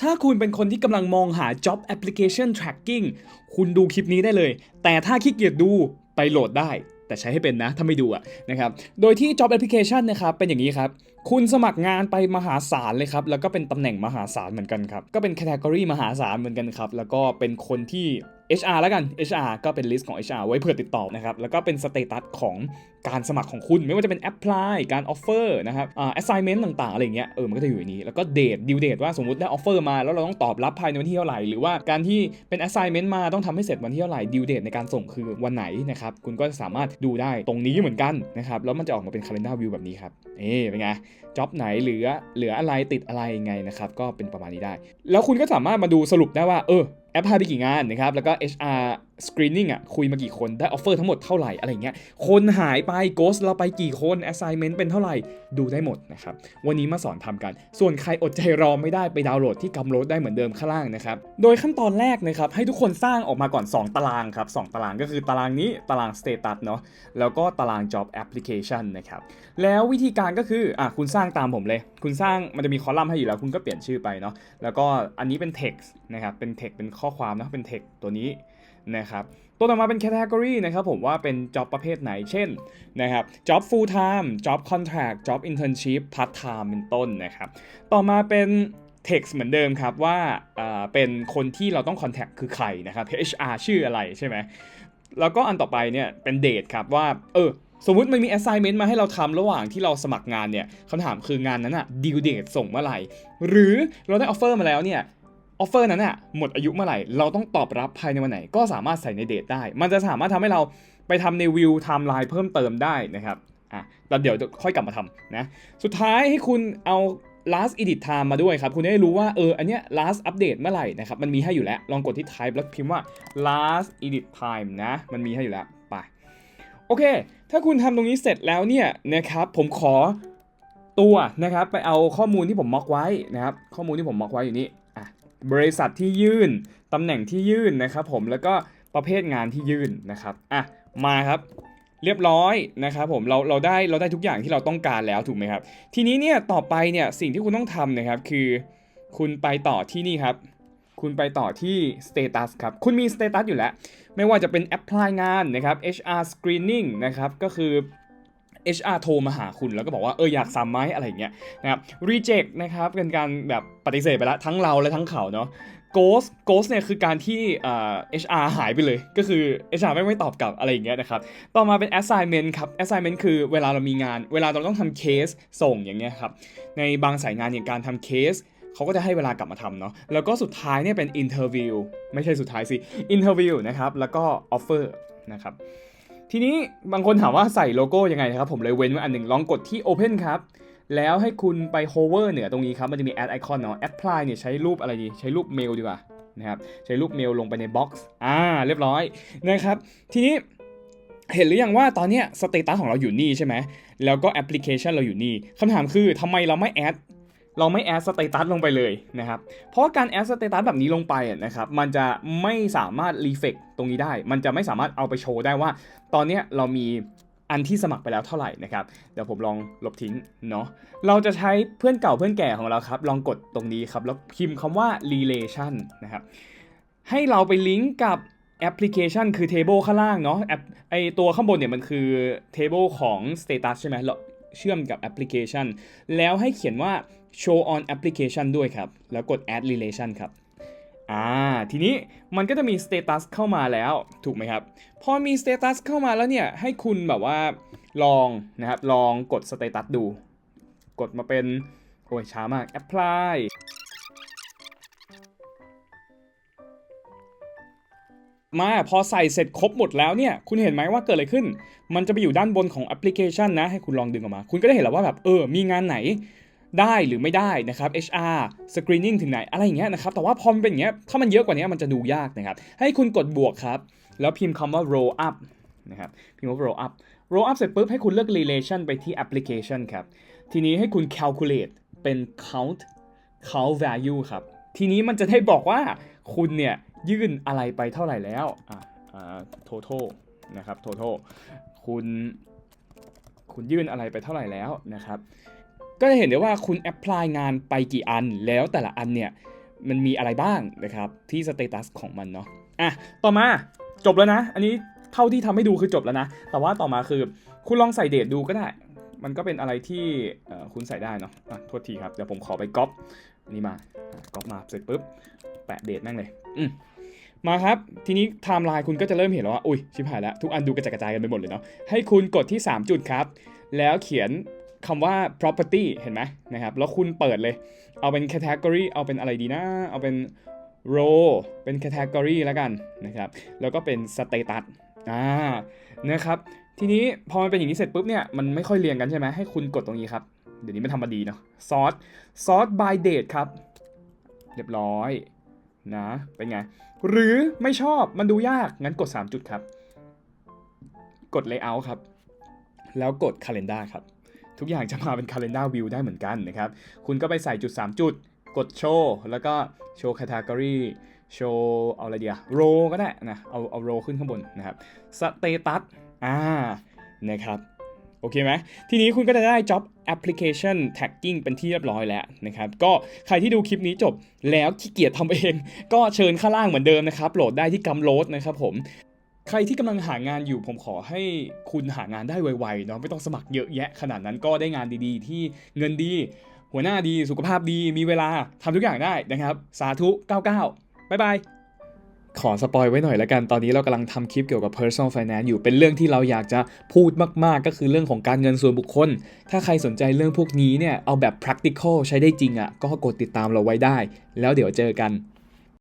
ถ้าคุณเป็นคนที่กำลังมองหา job application tracking คุณดูคลิปนี้ได้เลย แต่ถ้าขี้เกียจดูไปโหลดได้ แต่ใช้ให้เป็นนะ ถ้าไม่ดูอะนะครับ โดยที่ job application นะครับเป็นอย่างนี้ครับ คุณสมัครงานไปมหาศาลเลยครับ แล้วก็เป็นตำแหน่งมหาศาลเหมือนกันครับ ก็เป็น category มหาศาลเหมือนกันครับ แล้วก็เป็นคนที่ HR แล้วกัน HR ก็เป็น list ของ HR ไว้เผื่อติดต่อนะครับ แล้วก็เป็น status ของการสมัครของคุณ ไม่ว่าจะเป็น apply การ offer นะครับอ่า assignment ต่างๆอะไรเงี้ยเออมันก็จะอยู่ในนี้ แล้วก็ date due date ว่าสมมติได้ offer มาแล้วเราต้องตอบรับภายในวันที่เท่าไหร่ หรือว่าการที่เป็น assignment มาต้องทำให้เสร็จวันที่เท่าไหร่ due date ในการส่งคือวันไหนนะครับคุณก็สามารถดูได้ตรงนี้เหมือนกันนะครับแล้วมันจะออกมาเป็น calendar view แบบนี้ครับเอ๊เป็นไงจ็อบไหนเหลือเหลืออะไรติดอะไรยังไงนะครับก็เป็นประมาณนี้ได้ แล้วคุณก็สามารถมาดูสรุปได้ว่าเออแอปพลายไปกี่งานนะครับแล้วก็ HR screening อะคุยมากี่คนได้ offer ทั้งหมดเท่าไหร่อะไรเงี้ยคนหายไป ghost เราไปกี่คน assignment เป็นเท่าไหร่ดูได้หมดนะครับวันนี้มาสอนทำกัน ส่วนใครอดใจรอไม่ได้ไปดาวน์โหลดที่กำโหลดได้เหมือนเดิมข้างล่างนะครับโดยขั้นตอนแรกนะครับให้ทุกคนสร้างออกมาก่อน 2 ตารางครับ2ตารางก็คือตารางนี้ตาราง status เนาะแล้วก็ตาราง job application นะครับแล้ววิธีการก็คืออะคุณสร้างตามผมเลย คุณสร้างมันจะมีคอลัมน์ให้อยู่แล้วคุณก็เปลี่ยนชื่อไปเนาะแล้วก็อันนี้เป็น text นะครับเป็น text เป็นข้อความนะเป็น text ตัวนี้ นะครับตัวต่อมาเป็น category นะครับผมว่าเป็น job ประเภทไหน เช่นนะครับ job full time job contract job internship part time เป็นต้นนะครับ ต่อมาเป็น text เหมือนเดิมครับว่าเป็นคนที่เราต้อง contact คือใครนะครับ HR ชื่ออะไรใช่ไหมแล้วก็อันต่อไปเนี่ยเป็น date ครับว่าเออสมมติมันมี assignment มาให้เราทำระหว่างที่เราสมัครงานเนี่ยคำถามคืองานนั้นอะ due date ส่งเมื่อไหร่ หรือเราได้ offer มาแล้วเนี่ย offer นั้นอะหมดอายุเมื่อไหร่ เราต้องตอบรับภายในวันไหน ก็สามารถใส่ใน date ได้ มันจะสามารถทำให้เราไปทำใน view timeline เพิ่มเติมได้นะครับอะแล้วเดี๋ยวค่อยกลับมาทำนะสุดท้ายให้คุณเอา last edit time มาด้วยครับ คุณได้รู้ว่าเอออันเนี้ย last update เมื่อไหร่นะครับ มันมีให้อยู่แล้ว ลองกดที่ type แล้วพิมพ์ว่า last edit time นะ มันมีให้อยู่แล้ว ไป โอเค ถ้าคุณทำตรงนี้เสร็จแล้วเนี่ยนะครับ ผมขอตัวนะครับ ไปเอาข้อมูลที่ผมม็อกไว้นะครับ ข้อมูลที่ผมม็อกไว้อยู่นี่ บริษัทที่ยื่นตำแหน่งที่ยื่นนะครับผมแล้วก็ประเภทงานที่ยื่นนะครับอะมาครับเรียบร้อยนะครับผมเราเราได้เราได้ทุกอย่างที่เราต้องการแล้วถูกไหมครับ ทีนี้เนี่ยต่อไปเนี่ยสิ่งที่คุณต้องทำนะครับคือ คุณไปต่อที่นี่ครับ คุณไปต่อที่ status ครับ คุณมี status อยู่แล้ว ไม่ว่าจะเป็น apply งานนะครับ HR screening นะครับก็คือ HR โทรมาหาคุณแล้วก็บอกว่าเอออยากซ้ำไหมอะไรอย่างเงี้ยนะครับ reject นะครับเป็นการแบบปฏิเสธไปแล้วทั้งเราและทั้งเขาเนาะ ghost ghost เนี่ยคือการที่เอ่อ HR หายไปเลย ก็คือ HR ไม่ไม่ตอบกลับอะไรอย่างเงี้ยนะครับ ต่อมาเป็น assignment ครับ assignment คือเวลาเรามีงาน เวลาเราต้องทำเคสส่งอย่างเงี้ยครับ ในบางสายงานอย่างการทำเคสเขาก็จะให้เวลากลับมาทำเนาะ แล้วก็สุดท้ายเนี่ยเป็น interview ไม่ใช่สุดท้ายสิ interview นะครับ แล้วก็ offer นะครับ ทีนี้บางคนถามว่าใส่โลโก้ยังไงนะครับ ผมเลยเว้นไว้อันหนึ่งลองกดที่ open ครับ แล้วให้คุณไป hover เหนือตรงนี้ครับ มันจะมี add icon เนาะ apply เนี่ยใช้รูปอะไรดี ใช้รูปเมลดีกว่านะครับ ใช้รูปเมลลงไปใน box อ่า เรียบร้อยนะครับ ทีนี้เห็นหรือยังว่าตอนนี้สเตตัสของเราอยู่นี่ใช่ไหม แล้วก็แอปพลิเคชันเราอยู่นี่คำถามคือทำไมเราไม่แอด เราไม่แอดสเตตัสลงไปเลยนะครับ เพราะการแอดสเตตัสแบบนี้ลงไปนะครับ มันจะไม่สามารถรีเฟกตรงนี้ได้ มันจะไม่สามารถเอาไปโชว์ได้ว่า ตอนนี้เรามีอันที่สมัครไปแล้วเท่าไหร่นะครับ เดี๋ยวผมลองลบทิ้งเนาะ เราจะใช้เพื่อนเก่าเพื่อนแก่ของเราครับ ลองกดตรงนี้ครับ แล้วพิมพ์คำว่า relation นะครับ ให้เราไปลิงก์กับแอปพลิเคชันคือ table ข้างล่างเนาะแอปไอตัวข้างบนเนี่ยมันคือ table ของ status ใช่ไหม เชื่อมกับแอปพลิเคชัน แล้วให้เขียนว่า show on application ด้วยครับ แล้วกด add relation ครับ อ่า ทีนี้มันก็จะมี status เข้ามาแล้ว ถูกไหมครับ พอมี status เข้ามาแล้วเนี่ย ให้คุณแบบว่าลองนะครับ ลองกด status ดู กดมาเป็น โอ้ยช้ามาก apply มาพอใส่เสร็จครบหมดแล้วเนี่ย คุณเห็นไหมว่าเกิดอะไรขึ้น มันจะไปอยู่ด้านบนของแอปพลิเคชันนะ ให้คุณลองดึงออกมา คุณก็ได้เห็นแล้วว่าแบบเออ มีงานไหนได้หรือไม่ได้นะครับ HR screening ถึงไหน อะไรอย่างเงี้ยนะครับ แต่ว่าพอมันเป็นอย่างเงี้ย ถ้ามันเยอะกว่านี้มันจะดูยากนะครับ ให้คุณกดบวกครับ แล้วพิมพ์คำว่า roll up นะครับ พิมพ์ว่า roll up roll up เสร็จปุ๊บให้คุณเลือก relation ไปที่ application ครับ ทีนี้ให้คุณ calculate เป็น count count value ครับ ทีนี้มันจะได้บอกว่าคุณเนี่ย ยื่นอะไรไปเท่าไหร่แล้วอ่าอ่า total นะครับ total คุณคุณยื่นอะไรไปเท่าไหร่แล้วนะครับ ก็จะเห็นได้ว่าคุณ apply งานไปกี่อันแล้วแต่ละอันเนี่ยมันมีอะไรบ้างนะครับที่สเตตัสของมันเนาะอะต่อมาจบแล้วนะ อันนี้เท่าที่ทำให้ดูคือจบแล้วนะ แต่ว่าต่อมาคือคุณลองใส่เดทดูก็ได้ มันก็เป็นอะไรที่คุณใส่ได้เนาะอะโทษทีครับ เดี๋ยวผมขอไปก๊อปนนี้มาก๊อปมาเสร็จปุ๊บ แปะเดทแม่งเลย อืม มาครับ ทีนี้ไทม์ไลน์คุณก็จะเริ่มเห็นแล้วว่า อุ้ยชิบหายแล้ว ทุกอันดูกระจัดกระจายกันไปหมดเลยเนาะให้คุณกดที่ 3 จุดครับ แล้วเขียนคำว่า property เห็นไหมนะครับ แล้วคุณเปิดเลย เอาเป็น category เอาเป็นอะไรดีนะ เอาเป็น row เป็น category แล้วกันนะครับ แล้วก็เป็น status อ่านะครับ ทีนี้พอมันเป็นอย่างนี้เสร็จปุ๊บเนี่ยมันไม่ค่อยเรียงกันใช่ไหมให้คุณกดตรงนี้ครับ เดี๋ยวนี้มันทำมาดีเนาะ sort sort by date ครับ เรียบร้อย นะ เป็นไง หรือไม่ชอบมันดูยาก งั้นกด 3 จุดครับ กด layout ครับ แล้วกด calendar ครับ ทุกอย่างจะมาเป็น calendar view ได้เหมือนกันนะครับ คุณก็ไปใส่จุด 3 จุด กด show แล้วก็ show category show เอาอะไรเดีย row ก็ได้นะ เอาเอา row ขึ้นข้างบนนะครับ status อ่า นะครับ โอเคไหมทีนี้คุณก็จะได้ job application tagging เป็นที่เรียบร้อยแล้วนะครับ ก็ใครที่ดูคลิปนี้จบแล้วขี้เกียจทำเอง ก็เชิญข้างล่างเหมือนเดิมนะครับ โหลดได้ที่กัมโลดนะครับผมใครที่กำลังหางานอยู่ผมขอให้คุณหางานได้ไวๆเนาะไม่ต้องสมัครเยอะแยะ ขนาดนั้นก็ได้งานดีๆ ที่เงินดี หัวหน้าดีสุขภาพดีมีเวลาทำทุกอย่างได้นะครับ สาธุ 99 บ๊ายบาย ขอสปอยไว้หน่อยละกัน ตอนนี้เรากำลังทำคลิปเกี่ยวกับ personal finance อยู่ เป็นเรื่องที่เราอยากจะพูดมาก ๆ ก็คือเรื่องของการเงินส่วนบุคคล ถ้าใครสนใจเรื่องพวกนี้เนี่ย เอาแบบ practical ใช้ได้จริงอะ่ะ ก็กดติดตามเราไว้ได้ แล้วเดี๋ยวเจอกัน